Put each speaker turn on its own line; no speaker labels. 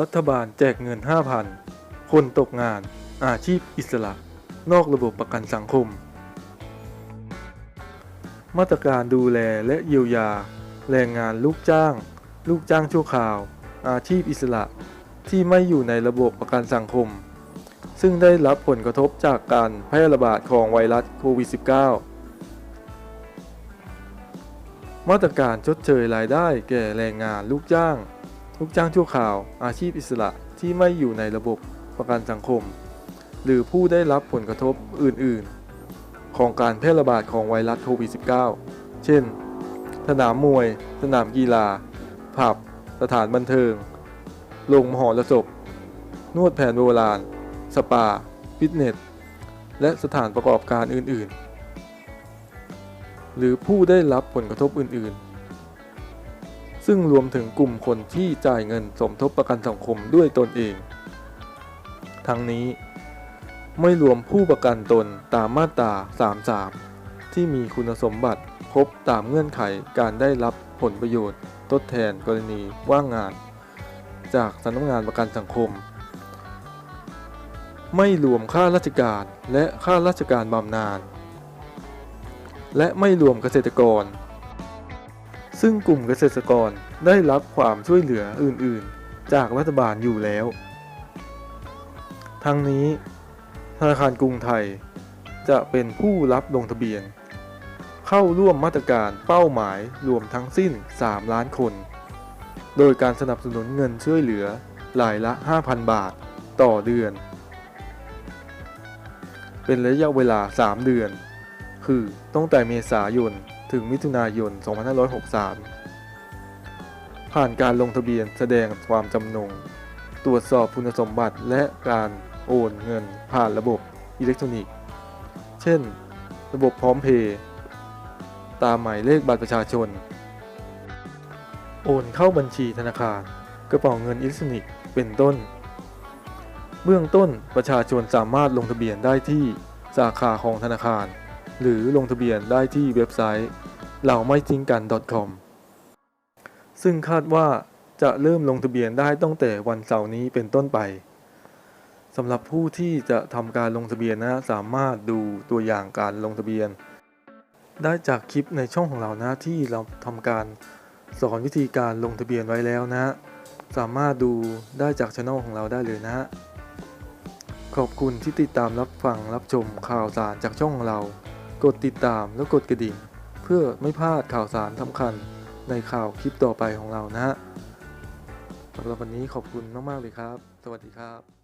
รัฐบาลแจกเงิน 5,000 คนตกงาน อาชีพอิสระ นอกระบบประกันสังคม มาตรการดูแลและเยียวยา แรงงานลูกจ้าง ลูกจ้างชั่วคราว อาชีพอิสระ ที่ไม่อยู่ในระบบประกันสังคม ซึ่งได้รับผลกระทบจากการแพร่ระบาดของไวรัสโควิด -19 มาตรการชดเชยรายได้แก่แรงงานลูกจ้าง ลูกจ้างชั่วคราว อาชีพอิสระที่ไม่อยู่ในระบบประกันสังคม หรือผู้ได้รับผลกระทบอื่นๆ ของการแพร่ระบาดของไวรัสโควิด -19 เช่น สนามมวย สนามกีฬา ผับ สถานบันเทิง โรงมหรสพ นวดแผนโบราณ สปา ฟิตเนส และสถานประกอบการอื่นๆ หรือผู้ได้รับผลกระทบอื่นๆ ซึ่งรวมถึงกลุ่มคนที่จ่ายเงินสมทบประกันสังคมด้วยตนเอง ทั้งนี้ ไม่รวมผู้ประกันตนตามมาตรา 33 ที่มีคุณสมบัติครบตามเงื่อนไขการได้รับผลประโยชน์ทดแทนกรณีว่างงาน จากสำนักงานประกันสังคม ไม่รวมค่าราชการและค่าราชการบำนาญและไม่รวมเกษตรกร ซึ่งกลุ่มเกษตรกรได้รับความช่วยเหลืออื่น ๆ จากรัฐบาลอยู่แล้ว ทั้งนี้ ธนาคารกรุงไทย จะเป็นผู้รับลงทะเบียน เข้าร่วมมาตรการเป้าหมายรวมทั้งสิ้น 3 ล้านคน โดยการสนับสนุนเงินช่วยเหลือรายละ 5,000 บาทต่อเดือน เป็นระยะเวลา 3 เดือน คือตั้งแต่เมษายน ถึงมิถุนายน 2563 ผ่านการลงทะเบียนแสดงความจำนง ตรวจสอบคุณสมบัติและการโอนเงินผ่านระบบอิเล็กทรอนิกส์ เช่น ระบบพร้อมเพย์ตามหมายเลขบัตรประชาชน โอนเข้าบัญชีธนาคาร กระเป๋าเงินอิเล็กทรอนิกส์ เป็นต้น เบื้องต้นประชาชนสามารถลงทะเบียนได้ที่สาขาของธนาคาร หรือลงทะเบียนได้ที่เว็บไซต์ เราไม่ทิ้งกัน .com ซึ่งคาดว่าจะเริ่มลงทะเบียนได้ตั้งแต่วันเสาร์นี้เป็นต้นไปสำหรับผู้ที่จะทำการลงทะเบียนนะสามารถดูตัวอย่างการลงทะเบียน ได้จากคลิปในช่องของเรานะที่เราทำการสอนวิธีการลงทะเบียนไว้แล้วนะ สามารถดูได้จากช่องของเราได้เลยนะ ขอบคุณที่ติดตามรับฟังรับชมข่าวสารจากช่องของเรา กดติดตามแล้วกดกระดิ่ง พื่อไม่พลาดข่าวสารสำคัญในข่าวคลิปต่อไปของเรานะฮะสำหรับวันนี้ขอบคุณมาก ๆ เลยครับ สวัสดีครับ